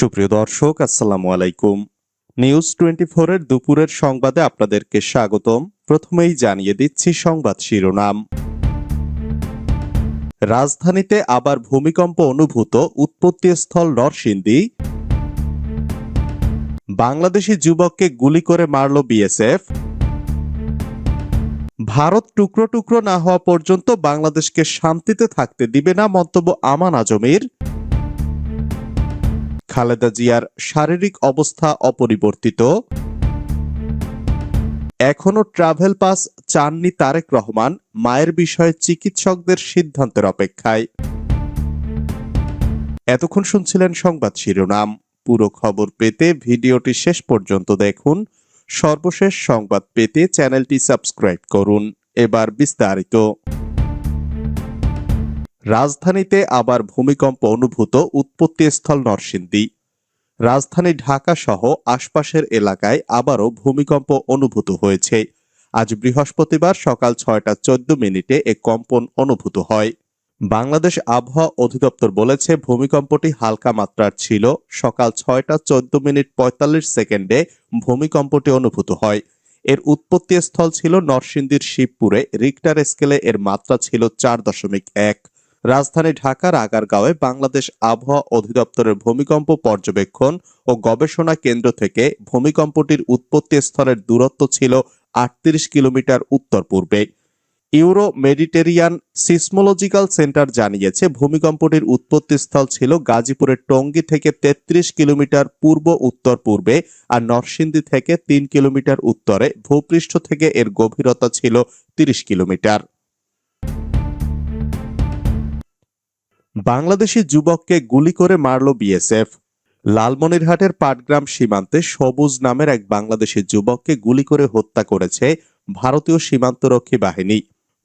সুপ্রিয় দর্শক, আসসালামু আলাইকুম। নিউজ টোয়েন্টি এর দুপুরের সংবাদে আপনাদেরকে স্বাগতম। প্রথমেই জানিয়ে দিচ্ছি সংবাদ শিরোনাম। রাজধানীতে আবার ভূমিকম্প অনুভূত উৎপত্তিস্থল নরসিংদী। বাংলাদেশি যুবককে গুলি করে মারল বিএসএফ। ভারত টুকরো টুকরো না হওয়া পর্যন্ত বাংলাদেশকে শান্তিতে থাকতে দিবে না মন্তব্য আমান আজমির। খালেদা জিয়ার শারীরিক অবস্থা অপরিবর্তিত। এখনও ট্রাভেল পাস চাননি তারেক রহমান, মায়ের বিষয়ে চিকিৎসকদের সিদ্ধান্তের অপেক্ষায়। এতক্ষণ শুনছিলেন সংবাদ শিরোনাম। পুরো খবর পেতে ভিডিওটি শেষ পর্যন্ত দেখুন। সর্বশেষ সংবাদ পেতে চ্যানেলটি সাবস্ক্রাইব করুন। এবার বিস্তারিত। রাজধানীতে আবার ভূমিকম্প অনুভূত উৎপত্তিস্থল নরসিংদী। রাজধানী ঢাকা সহ আশপাশের এলাকায় আবারও ভূমিকম্প অনুভূত হয়েছে। আজ বৃহস্পতিবার সকাল ছয়টা চোদ্দ মিনিটে এ কম্পন অনুভূত হয়। বাংলাদেশ আবহাওয়া অধিদপ্তর বলেছে, ভূমিকম্পটি হালকা মাত্রার ছিল। সকাল ছয়টা চোদ্দ মিনিট পঁয়তাল্লিশ সেকেন্ডে ভূমিকম্পটি অনুভূত হয়। এর উৎপত্তি স্থল ছিল নরসিংদীর শিবপুরে। রিক্টার স্কেলে এর মাত্রা ছিল চার দশমিক এক। রাজধানী ঢাকার আগারগাঁওয়ে বাংলাদেশ আবহাওয়া অধিদপ্তরের ভূমিকম্প পর্যবেক্ষণ ও গবেষণা কেন্দ্র থেকে ভূমিকম্পটির উৎপত্তি স্থলের দূরত্ব ছিল আটত্রিশ কিলোমিটার উত্তর পূর্বে। ইউরো মেডিটেরিয়ান সিসমোলজিক্যাল সেন্টার জানিয়েছে, ভূমিকম্পটির উৎপত্তিস্থল ছিল গাজীপুরের টঙ্গী থেকে ৩৩ কিলোমিটার পূর্ব উত্তর পূর্বে আর নরসিংদী থেকে তিন কিলোমিটার উত্তরে। ভূপৃষ্ঠ থেকে এর গভীরতা ছিল ৩০ কিলোমিটার। বাংলাদেশি যুবককে গুলি করে মারল বিএসএফ। লালমনিরহাটের পাটগ্রাম সীমান্তে সবুজ নামের এক বাংলাদেশি যুবককে গুলি করে হত্যা করেছে ভারতীয় সীমান্তরক্ষী বাহিনী।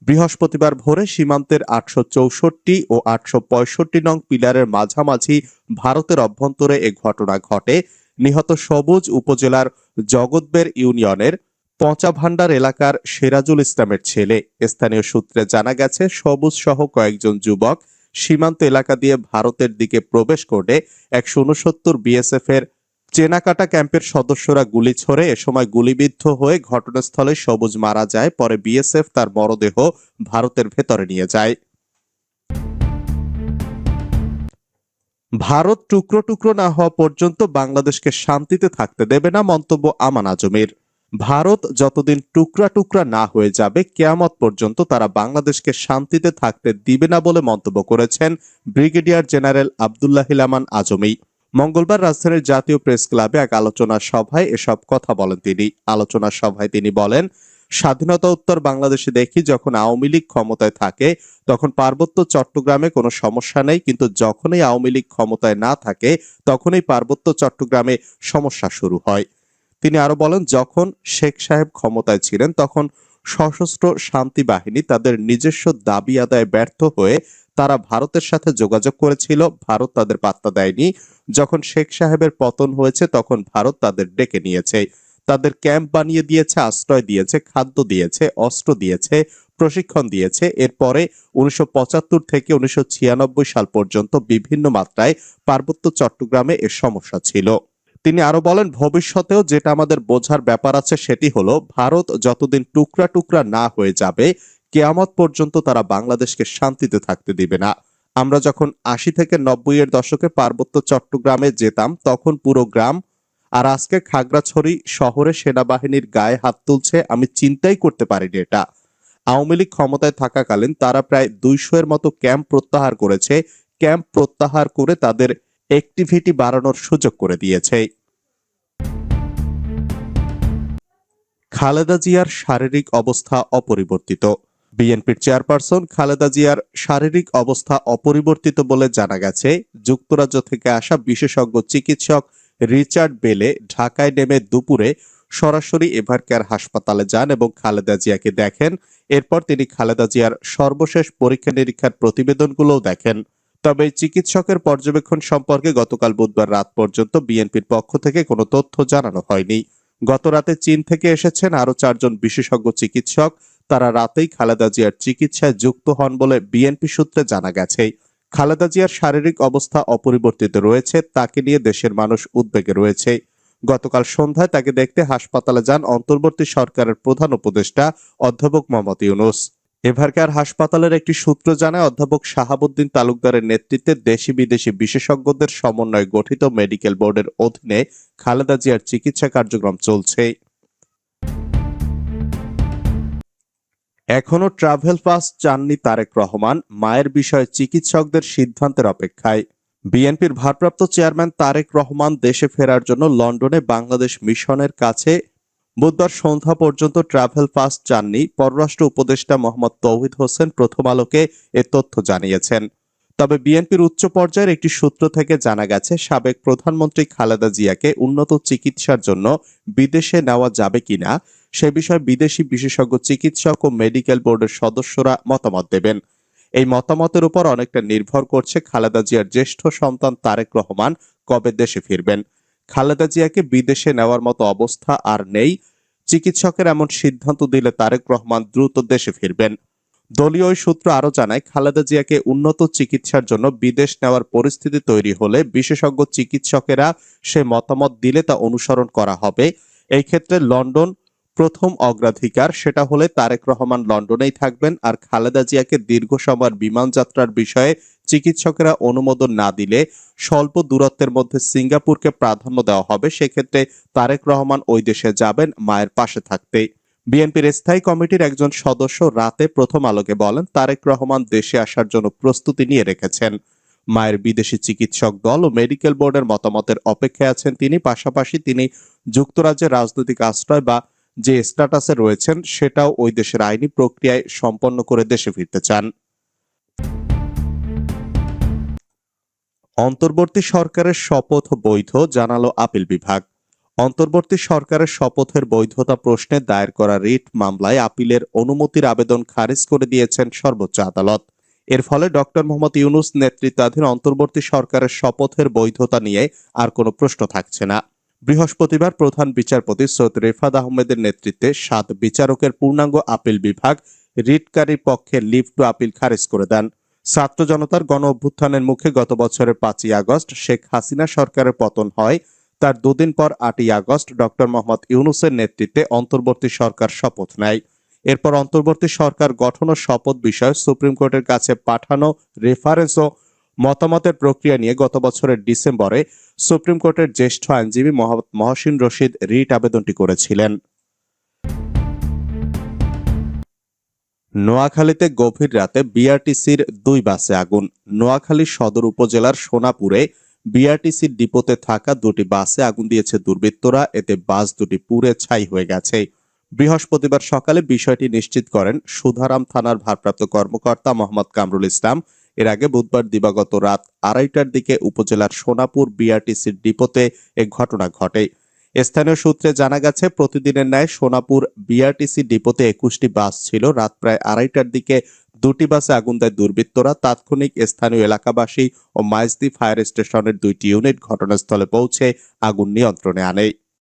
বৃহস্পতিবার ভোরে সীমান্তের আটশো চৌষট্টি ও আটশো পঁয়ষট্টি নং পিলারের মাঝামাঝি ভারতের অভ্যন্তরে এ ঘটনা ঘটে। নিহত সবুজ উপজেলার জগৎবের ইউনিয়নের পচাভান্ডার এলাকার সেরাজুল ইসলামের ছেলে। স্থানীয় সূত্রে জানা গেছে, সবুজ সহ কয়েকজন যুবক সীমান্ত এলাকা দিয়ে ভারতের দিকে প্রবেশ করে একশো উনসত্তর বিএসএফ এর চেনাকাটা ক্যাম্পের সদস্যরা গুলি ছোড়ে এ সময় গুলিবিদ্ধ হয়ে ঘটনাস্থলে সবুজ মারা যায়। পরে বিএসএফ তার মরদেহ ভারতের ভেতরে নিয়ে যায়। ভারত টুকরো টুকরো না হওয়া পর্যন্ত বাংলাদেশকে শান্তিতে থাকতে দেবে না মন্তব্য আমান আজমির। ভারত যতদিন টুকরা টুকরা না হয়ে যাবে, কেয়ামত পর্যন্ত তারা বাংলাদেশকে শান্তিতে থাকতে দিবে না বলে মন্তব্য করেছেন ব্রিগেডিয়ার জেনারেল আবদুল্লাহ আমান আজমি। মঙ্গলবার রাজধানীর জাতীয় প্রেস ক্লাবে এক আলোচনা সভায় এসব কথা বলেন তিনি। আলোচনা সভায় তিনি বলেন, স্বাধীনতা উত্তর বাংলাদেশে দেখি যখন আওয়ামী লীগ ক্ষমতায় থাকে, তখন পার্বত্য চট্টগ্রামে কোনো সমস্যা নেই, কিন্তু যখনই আওয়ামী লীগ ক্ষমতায় না থাকে, তখনই পার্বত্য চট্টগ্রামে সমস্যা শুরু হয়। তিনি আরও বলেন, যখন শেখ সাহেব ক্ষমতায় ছিলেন, তখন সশস্ত্র শান্তি বাহিনী তাদের নিজস্ব দাবি আদায় ব্যর্থ হয়ে তারা ভারতের সাথে যোগাযোগ করেছিল। ভারত তাদের পাত্তা দেয়নি। যখন শেখ সাহেবের পতন হয়েছে, তখন ভারত তাদের ডেকে নিয়েছে। তাদের ক্যাম্প বানিয়ে দিয়েছে, আশ্রয় দিয়েছে, খাদ্য দিয়েছে, অস্ত্র দিয়েছে, প্রশিক্ষণ দিয়েছে। এরপরে উনিশশো পঁচাত্তর থেকে উনিশশো ছিয়ানব্বই সাল পর্যন্ত বিভিন্ন মাত্রায় পার্বত্য চট্টগ্রামে এর সমস্যা ছিল। তিনি আরও বলেন, ভবিষ্যতেও যেটা আমাদের বোঝার ব্যাপার আছে সেটি হলো, ভারত যতদিন টুকরা টুকরা না হয়ে যাবে, কেয়ামত পর্যন্ত তারা বাংলাদেশকে শান্তিতে থাকতে দিবে না। আমরা যখন আশি থেকে নব্বই এর দশকে পার্বত্য চট্টগ্রামে যেতাম, তখন পুরো গ্রাম আর আজকে খাগড়াছড়ি শহরে সেনাবাহিনীর গায়ে হাত তুলছে, আমি চিন্তাই করতে পারিনি এটা। আওয়ামী লীগ ক্ষমতায় থাকাকালীন তারা প্রায় দুইশো এর মতো ক্যাম্প প্রত্যাহার করেছে। ক্যাম্প প্রত্যাহার করে তাদের অ্যাক্টিভিটি বাড়ানোর সুযোগ করে দিয়েছে। খালেদা জিয়ার শারীরিক অবস্থা অপরিবর্তিত। বিএনপির চেয়ারপারসন খালেদা জিয়ার শারীরিক অবস্থা অপরিবর্তিত বলে জানা গেছে। যুক্তরাজ্য থেকে আসা বিশেষজ্ঞ চিকিৎসক রিচার্ড বেলে ঢাকায় নেমে দুপুরে সরাসরি এভারকেয়ার হাসপাতালে যান এবং খালেদা জিয়াকে দেখেন। এরপর তিনি খালেদা জিয়ার সর্বশেষ পরীক্ষা নিরীক্ষার প্রতিবেদনগুলোও দেখেন। তবে চিকিৎসকের পর্যবেক্ষণ সম্পর্কে গতকাল বুধবার রাত পর্যন্ত বিএনপির পক্ষ থেকে কোনো তথ্য জানানো হয়নি। গত রাতে চীন থেকে এসেছেন আরও চারজন বিশেষজ্ঞ চিকিৎসক। তারা রাতেই খালেদা জিয়ার চিকিৎসায় যুক্ত হন বলে বিএনপি সূত্রে জানা গেছে। খালেদা জিয়ার শারীরিক অবস্থা অপরিবর্তিত রয়েছে, তাকে নিয়ে দেশের মানুষ উদ্বেগে রয়েছে। গতকাল সন্ধ্যায় তাকে দেখতে হাসপাতালে যান অন্তর্বর্তী সরকারের প্রধান উপদেষ্টা অধ্যাপক মোহাম্মদ ইউনুস। এভারকার হাসপাতালের একটি সূত্র জানায়, অধ্যাপক শাহাবুদ্দিন তালুকদারের নেতৃত্বে দেশি বিদেশি বিশেষজ্ঞদের সমন্বয়ে গঠিত মেডিকেল বোর্ডের অধীনে খালেদা জিয়ার চিকিৎসা কার্যক্রম চলছে। এখনও ট্রাভেল পাস চাননি তারেক রহমান, মায়ের বিষয়ে চিকিৎসকদের সিদ্ধান্তের অপেক্ষায়। বিএনপির ভারপ্রাপ্ত চেয়ারম্যান তারেক রহমান দেশে ফেরার জন্য লন্ডনে বাংলাদেশ মিশনের কাছে বুধবার সন্ধ্যা পর্যন্ত ট্রাভেল পাস চাননি পররাষ্ট্র উপদেষ্টা মোহাম্মদ তৌহিদ হোসেন প্রথম আলোকে এ তথ্য জানিয়েছেন। তবে বিএনপির উচ্চ পর্যায়ের একটি সূত্র থেকে জানা গেছে, সাবেক প্রধানমন্ত্রী খালেদা জিয়াকে উন্নত চিকিৎসার জন্য বিদেশে নেওয়া যাবে কিনা, সে বিষয়ে বিদেশি বিশেষজ্ঞ চিকিৎসক ও মেডিকেল বোর্ডের সদস্যরা মতামত দেবেন। এই মতামতের উপর অনেকটা নির্ভর করছে খালেদা জিয়ার জ্যেষ্ঠ সন্তান তারেক রহমান কবে দেশে ফিরবেন। খালেদা জিয়াকে বিদেশে নেওয়ার মতো অবস্থা আর নেই। চিকিৎসকের এমন সিদ্ধান্ত দিলে তারেক রহমান দ্রুত দেশে ফিরবেন। দলীয় সূত্র আরও জানায়, খালেদা জিয়াকে উন্নত চিকিৎসার জন্য বিদেশ নেওয়ার পরিস্থিতি তৈরি হলে বিশেষজ্ঞ চিকিৎসকেরা সে মতামত দিলে তা অনুসরণ করা হবে। এই ক্ষেত্রে লন্ডন প্রথম অগ্রাধিকার সেটা হলে তারেক রহমান লন্ডনেই থাকবেন আর খালেদা জিয়াকে দীর্ঘ সময়ের বিমান যাত্রার বিষয়ে চিকিৎসকেরা অনুমোদন না দিলে স্বল্প দূরত্বের মধ্যে সিঙ্গাপুরকে প্রাধান্য দেওয়া হবে, সেক্ষেত্রে তারেক রহমান ওই দেশে যাবেন মায়ের পাশে থাকতে। বিএনপির স্থায়ী কমিটির একজন সদস্য রাতে প্রথম আলোকে বলেন, তারেক রহমান দেশে আসার জন্য প্রস্তুতি নিয়ে রেখেছেন। মায়ের বিদেশি চিকিৎসক দল ও মেডিকেল বোর্ডের মতামতের অপেক্ষায় আছেন তিনি, পাশাপাশি তিনি যুক্তরাজ্যের রাজনৈতিক আশ্রয় বা যে স্ট্যাটাসে রয়েছেন, সেটাও ওই দেশের আইনি প্রক্রিয়ায় সম্পন্ন করে দেশে ফিরতে চান। অন্তর্বর্তী সরকারের শপথ বৈধ, জানালো আপিল বিভাগ। অন্তর্বর্তী সরকারের শপথের বৈধতা প্রশ্নে দায়ের করা রিট মামলায় আপিলের অনুমতির আবেদন খারিজ করে দিয়েছেন সর্বোচ্চ আদালত। এর ফলে ডক্টর মোহাম্মদ ইউনুস নেতৃত্বাধীন অন্তর্বর্তী সরকারের শপথের বৈধতা নিয়ে আর কোনো প্রশ্ন থাকছে না। বৃহস্পতিবার প্রধান বিচারপতি সৈয়দ রেফাত আহমেদের নেতৃত্বে সাত বিচারকের পূর্ণাঙ্গ আপিল বিভাগ রিটকারীর পক্ষে লিভ টু আপিল খারিজ করে দেন। ছাত্র জনতার গণ অভ্যুত্থানের মুখে গত বছরের পাঁচই আগস্ট শেখ হাসিনা সরকারের পতন হয়। তার দুদিন পর আটই আগস্ট ডক্টর মোহাম্মদ ইউনুসের নেতৃত্বে অন্তর্বর্তী সরকার শপথ নেয়। এরপর অন্তর্বর্তী সরকার গঠন ও শপথ বিষয়ে সুপ্রিম কোর্টের কাছে পাঠানো রেফারেন্স ও মতামতের প্রক্রিয়া নিয়ে গত বছরের ডিসেম্বরে সুপ্রিম কোর্টের জ্যেষ্ঠ আইনজীবী মহসিন রশিদ রিট আবেদনটি করেছিলেন। নোয়াখালীতে গভীর রাতে বিআরটিসির দুই বাসে আগুন। নোয়াখালী সদর উপজেলার সোনাপুরে বিআরটিসির ডিপোতে থাকা দুটি বাসে আগুন দিয়েছে দুর্বৃত্তরা। এতে বাস দুটি পুড়ে ছাই হয়ে গেছে। বৃহস্পতিবার সকালে বিষয়টি নিশ্চিত করেন সুধারাম থানার ভারপ্রাপ্ত কর্মকর্তা মোহাম্মদ কামরুল ইসলাম। এর আগে বুধবার দিবাগত রাত আড়াইটার দিকে উপজেলার সোনাপুর বিআরটিসির ডিপোতে এ ঘটনা ঘটে। স্থানীয় সূত্রে জানা গেছে, প্রতিদিনের ন্যায় সোনাপুর বিআরটিসি ডিপোতে একুশটি বাস ছিল। রাত প্রায় আড়াইটার দিকে দুটি বাসে আগুন দেয় দুর্বৃত্তরা। তাৎক্ষণিক স্থানীয় এলাকাবাসী ও মাইজদি ফায়ার স্টেশনের দুইটি ইউনিট ঘটনাস্থলে পৌঁছে আগুন নিয়ন্ত্রণে আনে।